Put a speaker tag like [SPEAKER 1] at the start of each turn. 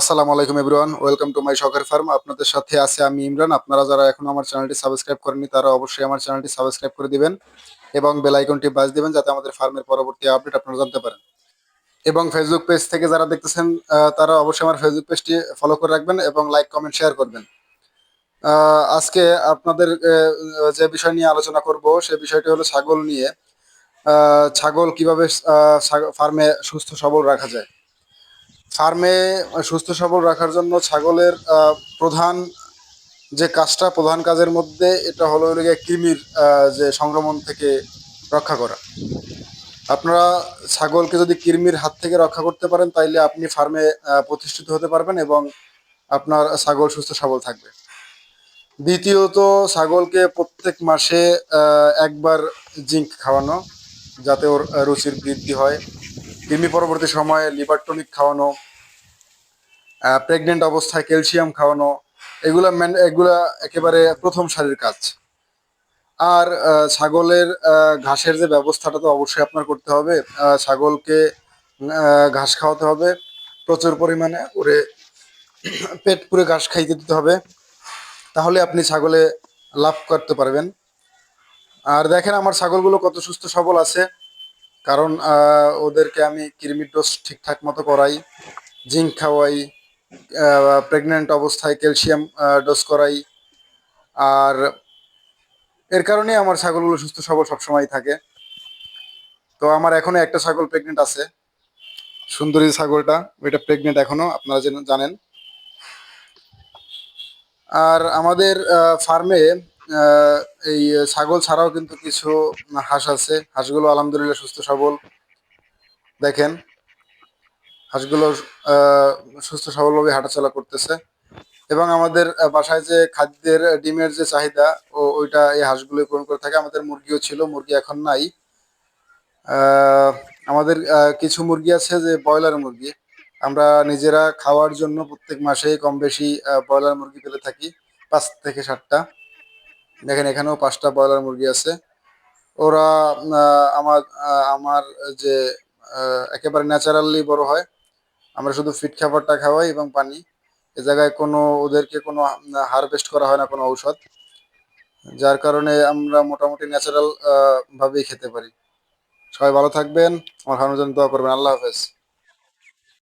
[SPEAKER 1] আসসালামু আলাইকুম everyone, welcome to my শখের ফার্ম। আপনাদের সাথে আছে আমি ইমরান। আপনারা যারা এখনও আমার চ্যানেলটি সাবস্ক্রাইব করেননি, তারা অবশ্যই আমার চ্যানেলটি সাবস্ক্রাইব করে দিবেন এবং বেল আইকনটি বাজ দিবেন যাতে আমাদের ফার্মের পরবর্তী আপডেট আপনারা জানতে পারেন। এবং ফেসবুক পেজ থেকে যারা দেখতেছেন তারা অবশ্যই আমার ফেসবুক পেজটি ফলো করে রাখবেন এবং লাইক কমেন্ট শেয়ার করবেন। আজকে আপনাদের যে বিষয় নিয়ে আলোচনা করব সেই বিষয়টি হলো ছাগল নিয়ে। ছাগল কীভাবে ফার্মে সুস্থ সবল রাখা যায়। ফার্মে সুস্থ সবল রাখার জন্য ছাগলের প্রধান যে কাজটা, প্রধান কাজের মধ্যে এটা হলো গিয়ে কৃমির যে সংক্রমণ থেকে রক্ষা করা। আপনারা ছাগলকে যদি কৃমির হাত থেকে রক্ষা করতে পারেন, তাইলে আপনি ফার্মে প্রতিষ্ঠিত হতে পারবেন এবং আপনার ছাগল সুস্থ সবল থাকবে। দ্বিতীয়ত, ছাগলকে প্রত্যেক মাসে একবার জিঙ্ক খাওয়ানো, যাতে ওর রুচির বৃদ্ধি হয়। কৃমি পরবর্তী সময়ে লিভার টনিক খাওয়ানো প্রেগনেন্ট অবস্থায় ক্যালসিয়াম খাওয়ানো, এগুলা ম্যান এগুলা একেবারে প্রথম সারির কাজ। আর ছাগলের ঘাসের যে ব্যবস্থাটা তো অবশ্যই আপনার করতে হবে। ছাগলকে ঘাস খাওয়াতে হবে, প্রচুর পরিমাণে ওরে পেট পুরে ঘাস খাইতে দিতে হবে। তাহলে আপনি ছাগলে লাভ করতে পারবেন। আর দেখেন আমার ছাগলগুলো কত সুস্থ সবল আছে। কারণ ওদেরকে আমি কৃমির ডোজ ঠিকঠাক মতো করাই, জিঙ্ক খাওয়াই প্রেগনেন্ট অবস্থায় ক্যালসিয়াম ডোজ করাই। আর এর কারণে আমার ছাগলগুলো সুস্থ সবল সবসময় থাকে। তো আমার এখনও একটা ছাগল প্রেগনেন্ট আছে। সুন্দরী ছাগলটা, ওইটা প্রেগনেন্ট এখনও, আপনারা জানেন। আর আমাদের ফার্মে এই ছাগল ছাড়াও কিন্তু কিছু হাঁস আছে। হাঁসগুলো আলহামদুলিল্লাহ সুস্থ, সবল। দেখেন, হাঁসগুলো সুস্থ, সবলভাবে হাঁটাচলা করতেছে। এবং আমাদের বাসায় যে খাদ্যের ডিমের যে চাহিদা, ও ওইটা এই হাঁসগুলো পূরণ করে থাকে। আমাদের মুরগিও ছিল, মুরগি এখন নাই। আমাদের কিছু মুরগি আছে যে ব্রয়লার মুরগি। আমরা নিজেরা খাওয়ার জন্য প্রত্যেক মাসেই কম বেশি ব্রয়লার মুরগি পেলে থাকি, পাঁচ থেকে সাতটা। দেখেন এখানেও পাঁচটা ব্রয়লার মুরগি আছে। ওরা আমার আমার যে একেবারে ন্যাচারালি বড় হয়, আমরা শুধু ফিট খাবারটা খাওয়াই এবং পানি। এ জায়গায় কোনো, ওদেরকে কোনো হারভেস্ট করা হয় না কোনো ঔষধ, যার কারণে আমরা মোটামুটি ন্যাচারাল ভাবেই খেতে পারি। সবাই ভালো থাকবেন, আমার জন্য দোয়া করবেন। আল্লাহ হাফেজ।